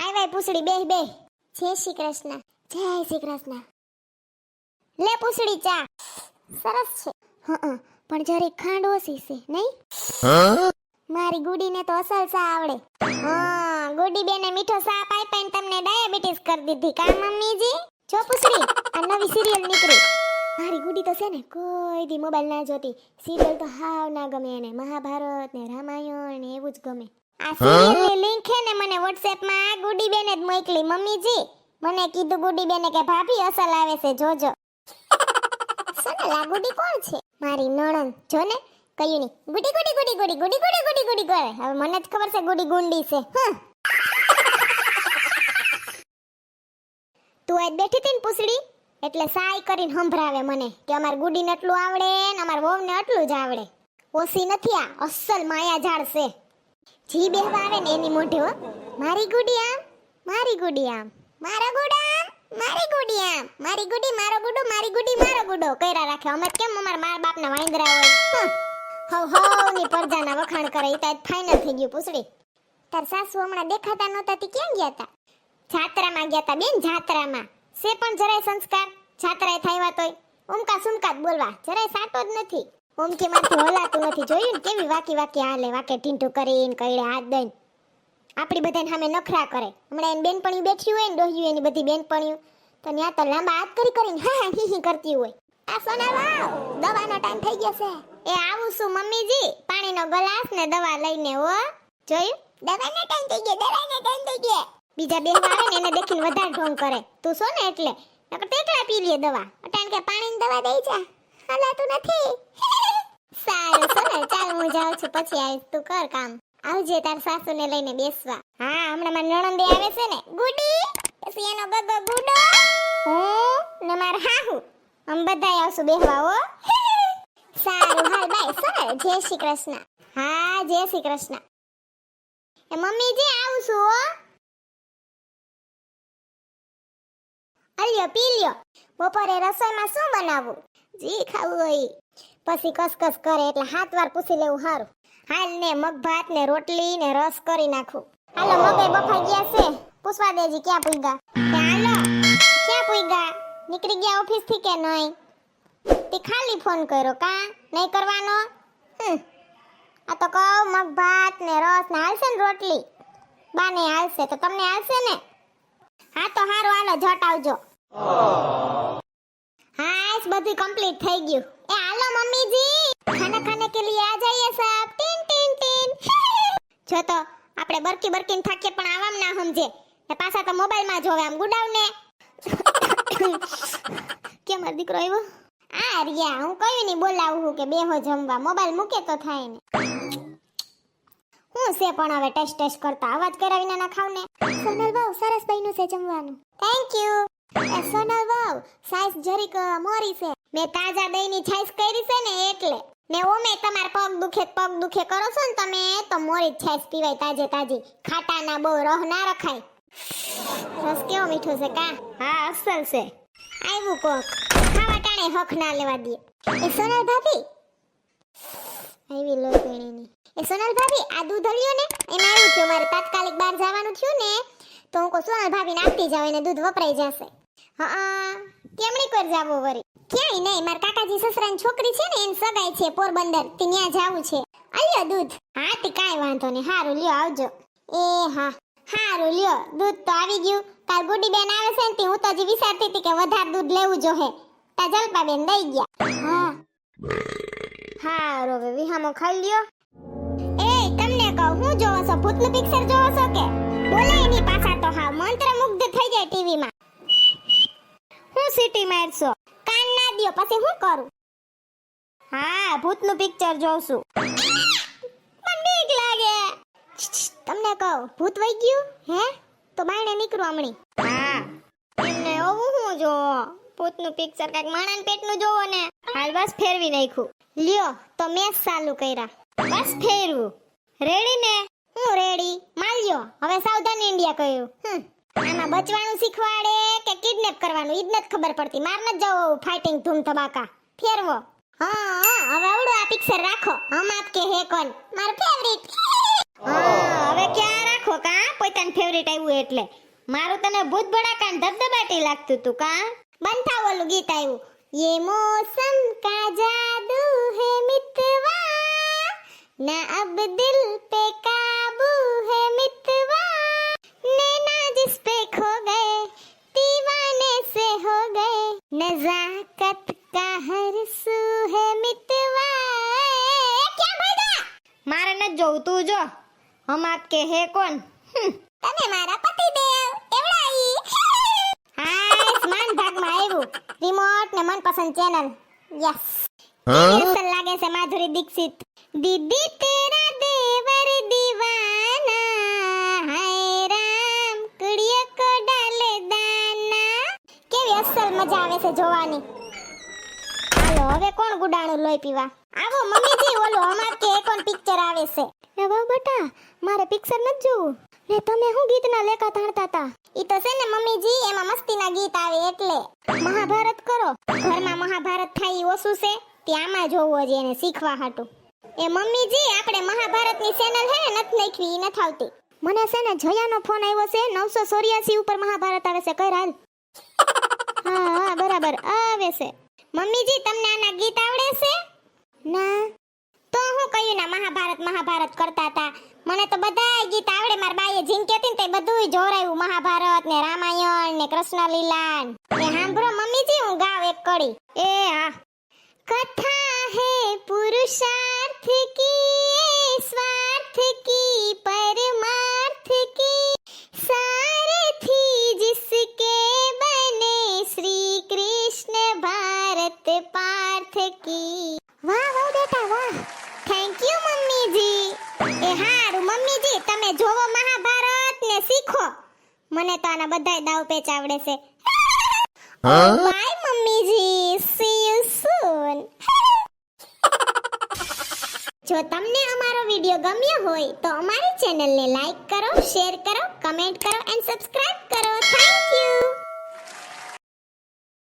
આય પૂસડી બેહ બેહ. જય શ્રી કૃષ્ણ જય શ્રી કૃષ્ણ. લે પૂસડી ચા. સરસ છે. હા પણ જરી ખાંડ ઓછી છે નહીં? મારી ગુડીને તો અસલ સા આવડે. હા ગુડી બેને મીઠો સાપ પાઈ પાઈને તમને ડાયાબિટીસ કરી દીધી. કા મમ્મીજી? જો પૂછડી આ નવી સિરિયલ નીકળી. મારી ગુડી તો છે ને કોઈ દી મોબાઈલ ના જોતી. સિરિયલ તો હાવ ના ગમે એને. મહાભારત ને રામાયણ ને એવું જ ગમે. આ સિરિયલની લિંક છે ને મને WhatsApp માં ગુડી બેને જ મોકલી મમ્મીજી. મને કીધું ગુડી બેને કે ભાભી અસલ આવે છે જોજો. સોનલ ગુડી કોણ છે? મારી નણંદ. જો ને કયું ની ગુડી ગુડી ગુડી ગુડી ગુડી ગુડી ગુડી ગુડી કરે હવે મને જ ખબર છે ગુડી ગુંડી છે. હં. તું આજ બેઠી હતી ને પૂછડી? એટલે સાય કરીને સંભળાવે મને કે અમાર ગુડીને એટલું આવડે ને અમાર વહુને એટલું જ આવડે. ઓછી નથી આ અસલ માયા ઝાડ છે. જી બેહવા આવે ને એની મોઢે મારી ગુડી મારી ગુડી મારા ગુડા મારી ગુડી મારી ગુડી, મારો ગુડો, મારી ગુડી, મારો ગુડો. કર્યા રાખે. અમે કેમ અમાર મા બાપના વાંદરા હોય? હવ હવની પરજાના વખાણ કરે. એ તો ફાઇનલ થઈ ગયું, પૂછડી. તાર સાસુ હમણાં દેખાતા નહોતા, તી ક્યાં ગયા તા? જાત્રામાં ગયા તા બેન, જાત્રામાં. સે પણ જરાય સંસ્કાર. જાત્રાએ થાય તોય. ઉમકા સુમકા બોલવા. જરાય સાટો જ નથી. ઓમકે માંથી હલાતું નથી. જોયું ને કેવી વાકી વાકી હાલે, વાકે ટીંટુ કરીને કઈડે હાથ દઈને. આપણી બધાને સામે નખરા કરે. હમણાં એની બેનપણી બેઠી હોય ને ડોહ્યું એની બધી બેનપણીઓ. તો ત્યાં તો લાંબા હાથ કરી કરીને હા હા, હી કરતી હોય. આ સોના દવાનો ટાઈમ થઈ ગયો છે. એ આવું શું મમ્મીજી. પાણીનો ગ્લાસ ને દવા લઈને હો. જોયું? દવાનો ટાઈમ થઈ ગયો, દવાનો ટાઈમ થઈ ગયો. બીજા બેન આવે ને એને દેખીને વધારે ઢોંગ કરે. તું છો ને એટલે? નકર તેટલા પી લે દવા. અટાણ કે પાણીની દવા દઈ જા. હાલાતું નથી. સારું સોનલ ચાલ હું જાઉં છું. પછી આવીશ તું કર કામ. આવજે, તાર સાસુને લઈને બેસવા. હા, હમણાં મારી નણંદે આવે છે ને. ગુડી, પછી એનો ગગો ગુડો. હું ને માર હાહુ. અમે બધાય આવશું બેહવા, હો. સારું, હાલ, બાય સોનલ જય શ્રી કૃષ્ણ. હા, જય શ્રી કૃષ્ણ. એ મમ્મીજી આવું છું હો. અલ્યો, પી લ્યો. બપોરે રસોઈમાં શું બનાવવું? જી, ખાવું હોય. પછી કસકસ કરે એટલે હાથ વાર પૂછી લેવું સારું હાલ ને મગ, ભાત ને રોટલી ને રસ કરી નાખું. હાલો, મગે બફાઈ ગયા છે. પૂછવા દેજી, ક્યાં પૂગ્યા હાલો, ક્યાં પૂગ્યા નીકળી ગયા ઓફિસથી કે નહીં? તે ખાલી ફોન કર્યો, કા? નહીં કરવાનો? આ તો કહું, મગ, ભાત ને રસ ને હાલશે ને રોટલી? બાને હાલશે, તો તમને હાલશે ને? હા, તો હારું, હાલો ઝટ આવજો. હા બધું કમ્પ્લીટ થઈ ગયું. એ હાલો મમ્મીજી ખાના ખાને કે लिए आ जाइए सब ટીન ટીન ટીન જો તો આપણે બરકી બરકીને થાકીએ પણ આવામ ના સમજે ને પાછા તો મોબાઈલમાં જોવે આમ ગુડાવ ને કેમ મારો દીકરો આવ્યો આ રિયા હું કયું નહીં બોલાવું છું કે બેહો જમવા મોબાઈલ મૂકે તો થાય ને હું છે પણ હવે ટેસ્ટ ટેસ્ટ કરતા અવાજ કરાવીને ના ખાવ ને સોનલ વાવ સરસ બન્યું છે જમવાનું થેન્ક યુ એ સોનલ વાવ સાઈઝ જરીક અ, મોરી છે મેં તાજા દહીંની છાઈસ કરી છે ને એટલે ને મેં તમાર પગ દુખે પગ દુખે કરો છો ને તમે, તો મોરી છાઈસ પીવાય તાજે તાજી. ખાટા ના બહુ રહ ના રખાય. રસ કેવો મીઠો છે કા? હા, અસલ છે. આવ્યું કોક. ખાવા ટાણે હક ના લેવા દે. એ સોનલ ભાભી? આવી લો પીણીની એ સોનલ ભાભી, આ દૂધ હલ્યો ને, એમાં એવું થયું, મારે તાત્કાલિક બહાર જવાનું થયું ને, તો હું કહું, સોનલ ભાભી નાખતી જાવ, એને દૂધ વપરાઈ જશે. હા. કેમણી કર જાવો વરી? ક્યાંય નહીં, મારા કાકાજી સસરાની છોકરી છે ને, એની સગાઈ છે પોરબંદર, તે જાવું છે. અલ્યો દૂધ. હા, તે કાંઈ વાંધો નહીં. હારું, લ્યો, આવજો. એ, હા. હારું, લ્યો. દૂધ તો આવી ગયું. કાલ ગુડી બેન આવે છે ને હું તો હજી વિચારતી હતી કે વધારે દૂધ લેવું જોહે તા જલપા બેન દઈ ગયા. હા. હારો, હવે વિહામો ખાઈ લ્યો. એ, તમને કહું, હું જોવો છો? ભૂતનું પિક્ચર જોવો છો કે? બોલે એની પાછા તો હા મંત્રમુગ્ધ થઈ જાય ટીવીમાં. હું સિટી મારશો કાન પછી હું કરું? હા, ભૂતનું પિક્ચર જોઉં છું. પણ બીક લાગે. તમને કહું, ભૂત વઈ ગયું, હે? તો બાયણે નીકળો હમણી. હા, એમને ઓવું હું જો ભૂતનું પિક્ચર કાક માણાન પેટનું જોવો ને? હાલ બસ ફેરવી નાખ્યું. લ્યો, તો મેચ ચાલુ કર્યા. બસ ફેરવું. રેડી ને? હું રેડી માલ્યો હવે સાવધાન ઇન્ડિયા કહ્યું. આમાં બચવાનું શીખવાડે કે કિડનેપ કરવાનું ઈ જ નથી ખબર પડતી માર ન જવો ફાઇટિંગ ધૂમ ધબાકા ફેરવો હા હા હવે આવડો આ પિક્ચર રાખો હમ આપ કે હે કોણ મારું ફેવરિટ હા હવે ક્યાં રાખો નાખો કા પોતાનું ફેવરેટ આવ્યું એટલે મારું તને ભૂત ભડાકા ને ધબધબાટી લાગતું તું કા બંધ ઓલું ગીત આવ્યું ये मौसम का जादू है मितवा ना अब दिल पे काबू है मितवा હમ આપ કે હે કોણ? તમે મારા પતિદેવ એવડાઈ. હાય સ્માન ભાગમાં આવ્યું. રિમોટ ને મનપસંદ ચેનલ યસ અસલ લાગે છે માધુરી દીક્ષિત. દીદી તેરા દેવર દીવાના હાય રામ કુડિયો કડાલે દાના. કેવી અસલ મજા આવે છે જોવાની. હાલો હવે કોણ ગુડાણું લોહી પીવા? આવો મમ્મીજી ઓલો અમાર કે કોણ પિક્ચર આવે છે? એ વાહ બેટા મારે પિક્ચર નથી જોવું. ને તમે શું ગીતના લેખા તાણતા હતા ઈ તો છે ને મમ્મીજી એમાં મસ્તીના ગીત આવે એટલે. મહાભારત કરો. ઘરમાં મહાભારત થાય ઈ ઓછું છે. ત્યાંમાં જોવો છે એને શીખવા હાટું. એ મમ્મીજી આપણે મહાભારતની ચેનલ હે ને નથી નાખવી ઈ નથી આવતી. મને છે ને જયાનો ફોન આવ્યો છે નવસો ચોર્યાસી ઉપર મહાભારત આવે છે કઈ હાલ? હા હા બરાબર આવે છે. મમ્મીજી તમને આના ગીત આવડે છે? હું ના. મહાભારત મહાભારત કરતા હતા. મને તો બધા ગીત આવડે. મારા બાઈએ જીન કહેતી ને તે બધું જોરાયું મહાભારત ને રામાયણ ને કૃષ્ણ લીલા ને સાંભળો મમ્મીજી, હું ગાવ એક કડી એ હા. કથા હે પુરુષાર્થ કી સ્વાર્થ કી, પરમાર્થ કી. સારથી જિસકે બને શ્રી કૃષ્ણ ભારત પાર્થ કી. મને તો આના બધાય દાવ પેચ આવડે છે. બાય મમ્મીજી. સી યુ સૂન જો તમને અમારો વિડિયો ગમ્યો હોય તો અમારી ચેનલને લાઈક કરો શેર કરો કમેન્ટ કરો એન્ડ સબસ્ક્રાઇબ કરો. Thank you